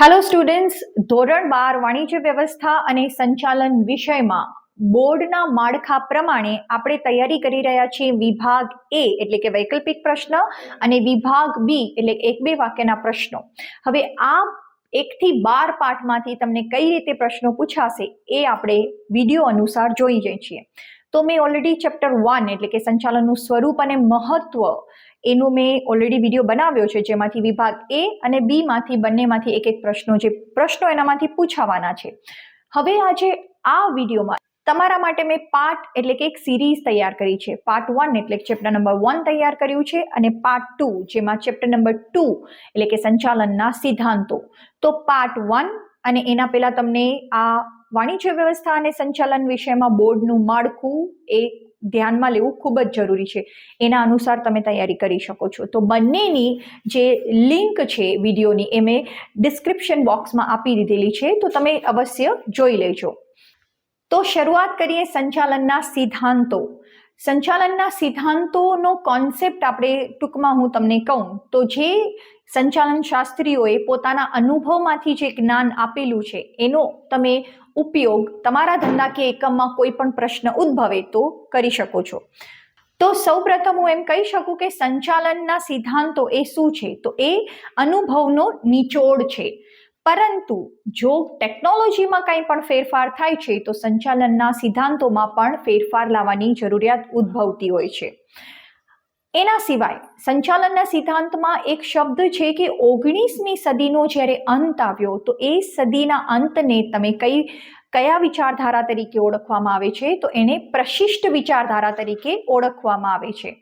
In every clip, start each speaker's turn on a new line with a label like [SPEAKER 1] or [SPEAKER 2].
[SPEAKER 1] Hello students ધોરણ બાર વાણિજ્ય વ્યવસ્થા અને સંચાલન વિષયમાં બોર્ડના માળખા પ્રમાણે આપણે તૈયારી કરી રહ્યા છીએ વિભાગ એ, એટલે કે વૈકલ્પિક પ્રશ્ન, અને વિભાગ બી, એટલે એક બે વાક્યના પ્રશ્નો. હવે આ એકથી બાર પાઠમાંથી તમને કઈ રીતે પ્રશ્નો પૂછાશે એ આપણે વીડિયો અનુસાર જોઈ જઈએ છીએ. તો મેં ઓલરેડી ચેપ્ટર વન એટલે કે સંચાલનનું સ્વરૂપ અને મહત્વ એનું મેં ઓલરેડી વીડિયો બનાવ્યો છે, જેમાંથી વિભાગ એ અને બીમાંથી બંનેમાંથી એક એક પ્રશ્નો જે પ્રશ્નો એનામાંથી પૂછાવાના છે. હવે આજે આ વિડીયોમાં તમારા માટે મેં પાર્ટ એટલે કે એક સિરીઝ તૈયાર કરી છે. પાર્ટ વન એટલે ચેપ્ટર નંબર વન તૈયાર કર્યું છે અને પાર્ટ ટુ જેમાં ચેપ્ટર નંબર ટુ એટલે કે સંચાલનના સિદ્ધાંતો. તો પાર્ટ વન અને એના પહેલાં તમને આ વાણિજ્ય વ્યવસ્થા અને સંચાલન વિષયમાં બોર્ડનું માળખું એ ધ્યાનમાં લેવું ખૂબ જ જરૂરી છે. એના અનુસાર તમે તૈયારી કરી શકો છો. તો બંનેની જે લિંક છે વિડીયોની એ મેં ડિસ્ક્રિપ્શન બોક્સમાં આપી દીધેલી છે. તો તમે અવશ્ય જોઈ લેજો. તો શરૂઆત કરીએ સંચાલનના સિદ્ધાંતો. સંચાલનના સિદ્ધાંતોનો કોન્સેપ્ટ આપણે ટૂંકમાં હું તમને કહું. તો જે સંચાલન શાસ્ત્રીઓએ પોતાના અનુભવમાંથી જે જ્ઞાન આપેલું છે, એનો તમે ઉપયોગ તમારા ધંધાકીય એકમમાં કોઈ પણ પ્રશ્ન ઉદ્ભવે તો કરી શકો છો. તો સૌપ્રથમ હું એમ કહી શકું કે સંચાલનના સિદ્ધાંતો એ શું છે? તો એ અનુભવનો નિચોડ છે. પરંતુ જો ટેકનોલોજીમાં કંઈ પણ ફેરફાર થાય છે, તો સંચાલનના સિદ્ધાંતોમાં પણ ફેરફાર લાવવાની જરૂરિયાત ઉદ્ભવતી હોય છે. એના સિવાય સંચાલનના સિદ્ધાંતમાં એક શબ્દ છે કે ઓગણીસમી સદીનો જ્યારે અંત આવ્યો, તો એ સદીના અંતને તમે કઈ, કયા વિચારધારા તરીકે ઓળખવામાં આવે છે? તો એને પ્રશિષ્ટ વિચારધારા તરીકે ઓળખવામાં આવે છે.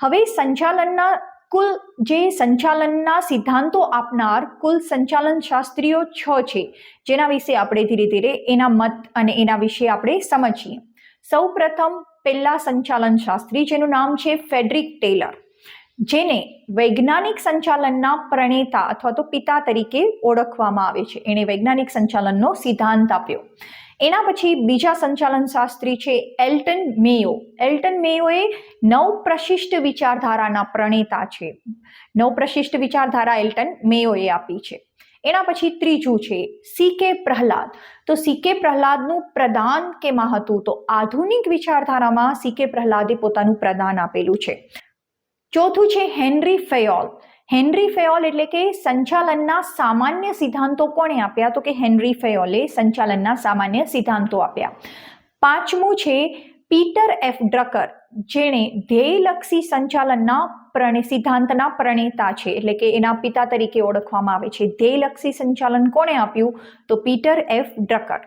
[SPEAKER 1] હવે સંચાલનના કુલ, જે સંચાલનના સિદ્ધાંતો આપનાર કુલ સંચાલન શાસ્ત્રીઓ છ છે, જેના વિશે આપણે ધીરે ધીરે એના મત અને એના વિશે આપણે સમજીએ. સૌ પ્રથમ પહેલા સંચાલન શાસ્ત્રી, જેનું નામ છે ફેડરિક ટેલર, જેને વૈજ્ઞાનિક સંચાલનના પ્રણેતા અથવા તો પિતા તરીકે ઓળખવામાં આવે છે. એણે વૈજ્ઞાનિક સંચાલનનો સિદ્ધાંત આપ્યો. એના પછી બીજા સંચાલન શાસ્ત્રી છે એલ્ટન મેયો. એલ્ટન મેયોએ નવ પ્રશિષ્ટ વિચારધારાના પ્રણેતા છે. નવ પ્રશિષ્ટ વિચારધારા એલ્ટન મેયોએ આપી છે. એના પછી ત્રીજું છે સી કે પ્રહલાદ. તો સી કે પ્રહલાદનું પ્રદાન કેમાં હતું? તો આધુનિક વિચારધારામાં સી કે પ્રહલાદે પોતાનું પ્રદાન આપેલું છે. ચોથું છે હેનરી ફેયોલ. હેનરી ફેયોલ એટલે કે સંચાલનના સામાન્ય સિદ્ધાંતો કોણે આપ્યા? તો કે હેનરી ફેયોલે સંચાલનના સામાન્ય સિદ્ધાંતો આપ્યા. પાંચમું છે પીટર એફ ડ્રકર, જેણે ધ્યેયલક્ષી સંચાલનના પ્રણે, સિદ્ધાંતના પ્રણેતા છે, એટલે કે એના પિતા તરીકે ઓળખવામાં આવે છે. ધ્યેયલક્ષી સંચાલન કોણે આપ્યું? તો Peter F Drucker.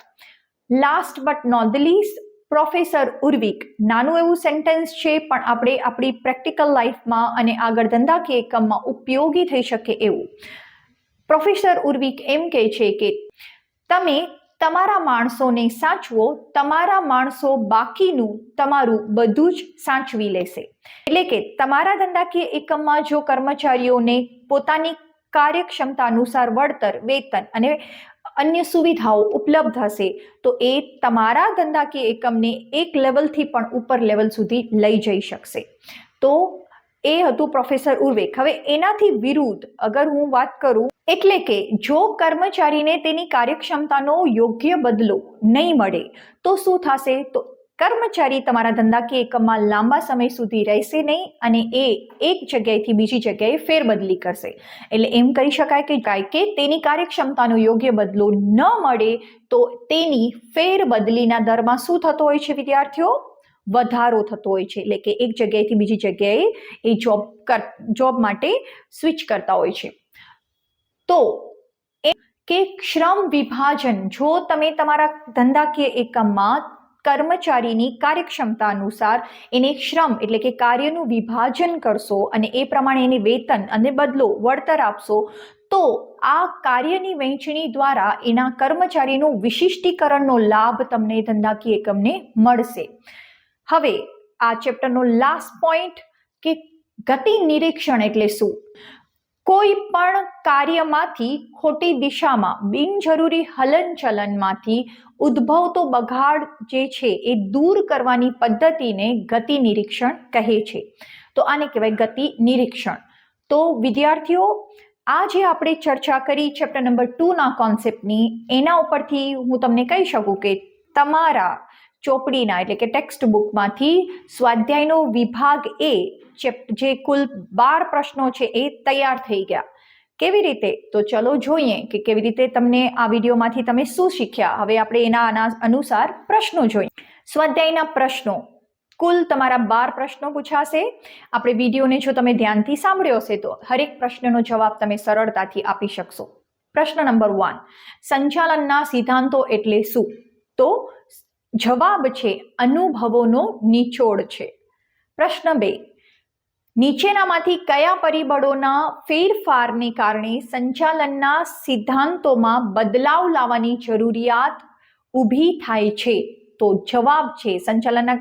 [SPEAKER 1] Last but not least professor Urwick. નાનું એવું સેન્ટેન્સ છે, પણ આપણે આપણી પ્રેક્ટિકલ લાઈફમાં અને આગળ ધંધાકીય એકમમાં ઉપયોગી થઈ શકે એવું. પ્રોફેસર ઉર્વિક એમ કહે છે કે, તમે તમારા માણસોને સાચવો, તમારા માણસો બાકીનું તમારું બધું જ સાચવી લેશે. એટલે કે તમારા ધંધાકીય એકમમાં જો કર્મચારીઓને પોતાની કાર્યક્ષમતા અનુસાર વળતર, વેતન અને અન્ય સુવિધાઓ ઉપલબ્ધ હશે, તો એ તમારા ધંધાકીય એકમને એક લેવલથી પણ ઉપર લેવલ સુધી લઈ જઈ શકશે. તો એ હતું પ્રોફેસર ઉર્વેક હવે એનાથી વિરુદ્ધ અગર હું વાત કરું એટલે કે જો કર્મચારીને તેની કાર્યક્ષમતાનો યોગ્ય બદલો નહીં મળે, તો શું થશે? તો કર્મચારી તમારા ધંધાકીય એકમમાં લાંબા સમય સુધી રહેશે નહીં અને એ એક જગ્યાએથી બીજી જગ્યાએ ફેરબદલી કરશે. એટલે એમ કહી શકાય કે કાંઈ કે તેની કાર્યક્ષમતાનો યોગ્ય બદલો ન મળે, તો તેની ફેરબદલીના દરમાં શું થતો હોય છે વિદ્યાર્થીઓ? વધારો થતો હોય છે. એટલે કે એક જગ્યાએથી બીજી જગ્યાએ એ જોબ કર જોબ માટે સ્વિચ કરતા હોય છે. તો કે શ્રમ વિભાજન, જો તમે તમારા ધંધાકીય એકમમાં કર્મચારીની કાર્યક્ષમતા અનુસાર એને શ્રમ એટલે કે કાર્યનું વિભાજન કરશો અને એ પ્રમાણે એને વેતન અને બદલો, વળતર આપશો, તો આ કાર્યની વહેંચણી દ્વારા એના કર્મચારીનું વિશિષ્ટીકરણનો લાભ તમને ધંધાકીય એકમને મળશે. હવે આ ચેપ્ટરનો લાસ્ટ પોઈન્ટ કે ગતિ નિરીક્ષણ એટલે શું? કોઈ પણ કાર્યમાંથી ખોટી દિશામાં, બિનજરૂરી હલનચલનમાંથી ઉદ્ભવતો બગાડ જે છે એ દૂર કરવાની પદ્ધતિને ગતિ નિરીક્ષણ કહે છે. તો આને કહેવાય ગતિ નિરીક્ષણ. તો વિદ્યાર્થીઓ, આ જે આપણે ચર્ચા કરી ચેપ્ટર નંબર ટુના કોન્સેપ્ટની એના ઉપરથી હું તમને કહી શકું કે તમારા ચોપડીના એટલે કે ટેક્સ્ટ બુકમાંથી સ્વાધ્યાયનો વિભાગ એ જે કુલ બાર પ્રશ્નો છે એ તૈયાર થઈ ગયા. કેવી રીતે? તો ચલો જોઈએ કે કેવી રીતે તમને આ વિડીયોમાંથી તમે શું શીખ્યા? હવે આપણે એના અનુસાર પ્રશ્નો જોઈએ. સ્વાધ્યાયના પ્રશ્નો. કુલ તમારા બાર પ્રશ્નો પૂછાશે. આપણે વિડીયોને જો તમે ધ્યાનથી સાંભળ્યો હશે તો હરેક પ્રશ્નનો જવાબ તમે સરળતાથી આપી શકશો. પ્રશ્ન નંબર વન સંચાલનના સિદ્ધાંતો એટલે શું? તો જવાબ છે અનુભવોનો નિચોડ છે. પ્રશ્ન બે, નીચેનામાંથી કયા પરિબળોના ફેરફારને કારણે સંચાલનના સિદ્ધાંતોમાં બદલાવ લાવવાની જરૂરિયાત ઊભી થાય છે? તો જવાબ છે સંચાલનના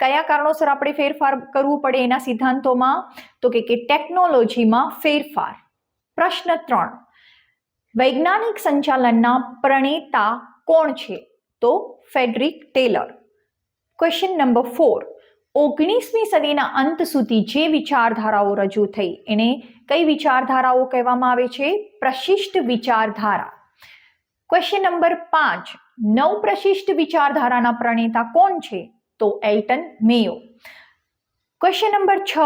[SPEAKER 1] કયા કારણોસર આપણે ફેરફાર કરવું પડે એના સિદ્ધાંતોમાં? તો કે કે ટેકનોલોજીમાં ફેરફાર. પ્રશ્ન ત્રણ, વૈજ્ઞાનિક સંચાલનના પ્રણેતા કોણ છે? તો Frederick Taylor. Question number four ઓગણીસમી સદીના અંત સુધી જે વિચારધારાઓ રજૂ થઈ એને કઈ વિચારધારાઓ કહેવામાં આવે છે? પ્રશિષ્ટ વિચારધારા. ક્વેશ્ચન નંબર પાંચ. નવ પ્રશિષ્ટ વિચારધારાના પ્રણેતા કોણ છે? તો એલ્ટન મેયો. ક્વેશ્ચન નંબર છ.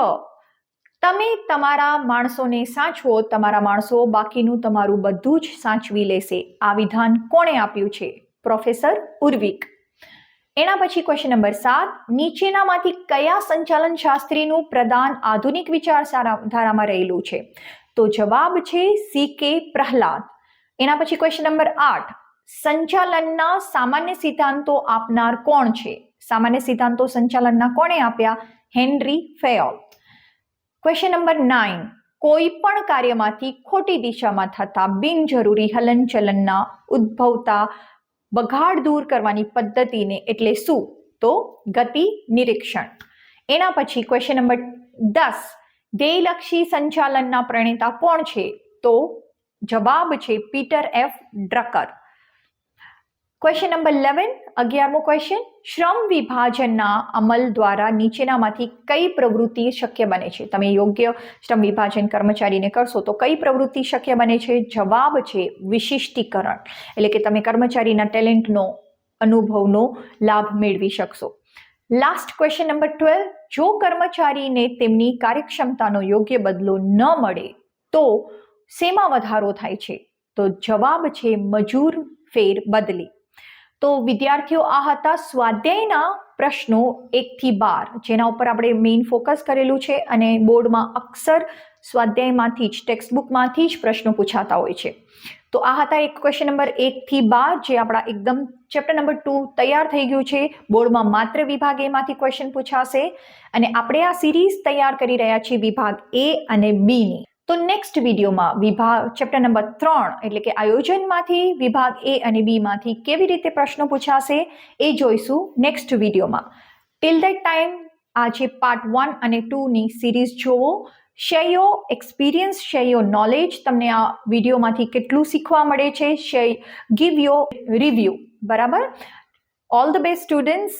[SPEAKER 1] તમે તમારા માણસોને સાચવો, તમારા માણસો બાકીનું તમારું બધું જ સાચવી લેશે. આ વિધાન કોણે આપ્યું છે? Professor Urwick. એના પછી ક્વેશ્ચન નંબર સાત, નીચેનામાંથી કયા સંચાલન શાસ્ત્રીનું પ્રદાન આધુનિક વિચારધારામાં રહેલું છે? તો જવાબ છે સી કે પ્રહલાદ. એના પછી ક્વેશ્ચન નંબર આઠ, સંચાલનના સામાન્ય સિદ્ધાંતો આપનાર કોણ છે? સામાન્ય સિદ્ધાંતો સંચાલનના કોણે આપ્યા? Henri Fayol question number nine કોઈ પણ કાર્યમાંથી ખોટી દિશામાં થતા બિનજરૂરી હલનચલનના ઉદ્ભવતા બગાડ દૂર કરવાની પદ્ધતિને એટલે શું? તો ગતિ નિરીક્ષણ. એના પછી ક્વેશ્ચન નંબર દસ ધ્યેયલક્ષી સંચાલનના પ્રણેતા કોણ છે? તો જવાબ છે Peter F Drucker. Question number eleven અગિયારમો question શ્રમ વિભાજનના અમલ દ્વારા નીચેનામાંથી કઈ પ્રવૃત્તિ શક્ય બને છે? તમે યોગ્ય શ્રમ વિભાજન કર્મચારીને કરશો તો કઈ પ્રવૃત્તિ શક્ય બને છે? જવાબ છે વિશિષ્ટીકરણ. એટલે કે તમે કર્મચારીના ટેલેન્ટનો, અનુભવનો લાભ મેળવી શકશો. લાસ્ટ ક્વેશ્ચન નંબર ટ્વેલ્વ જો કર્મચારીને તેમની કાર્યક્ષમતાનો યોગ્ય બદલો ન મળે તો શેમાં વધારો થાય છે? તો જવાબ છે મજૂર ફેર બદલી. તો વિદ્યાર્થીઓ, આ હતા સ્વાધ્યાયના પ્રશ્નો એકથી બાર, જેના ઉપર આપણે મેઇન ફોકસ કરેલું છે અને બોર્ડમાં અક્ષર સ્વાધ્યાયમાંથી જ ટેક્સ્ટ બુકમાંથી જ પ્રશ્નો પૂછાતા હોય છે. તો આ હતા એક ક્વેશ્ચન નંબર એકથી બાર, જે આપણા એકદમ ચેપ્ટર નંબર ટુ તૈયાર થઈ ગયું છે. બોર્ડમાં માત્ર વિભાગ એમાંથી ક્વેશ્ચન પૂછાશે. અને આપણે આ સિરીઝ તૈયાર કરી રહ્યા છીએ વિભાગ એ અને બીની તો નેક્સ્ટ વિડીયોમાં વિભાગ ચેપ્ટર નંબર ત્રણ એટલે કે આયોજનમાંથી વિભાગ એ અને બીમાંથી કેવી રીતે પ્રશ્નો પૂછાશે એ જોઈશું નેક્સ્ટ વિડીયોમાં. ટિલ દેટ ટાઈમ આજે પાર્ટ વન અને ટુની સિરીઝ જોવો. શેયો એક્સપિરિયન્સ શેયો નોલેજ તમને આ વિડીયોમાંથી કેટલું શીખવા મળે છે, શેય ગીવ યોર રિવ્યુ બરાબર? All the best students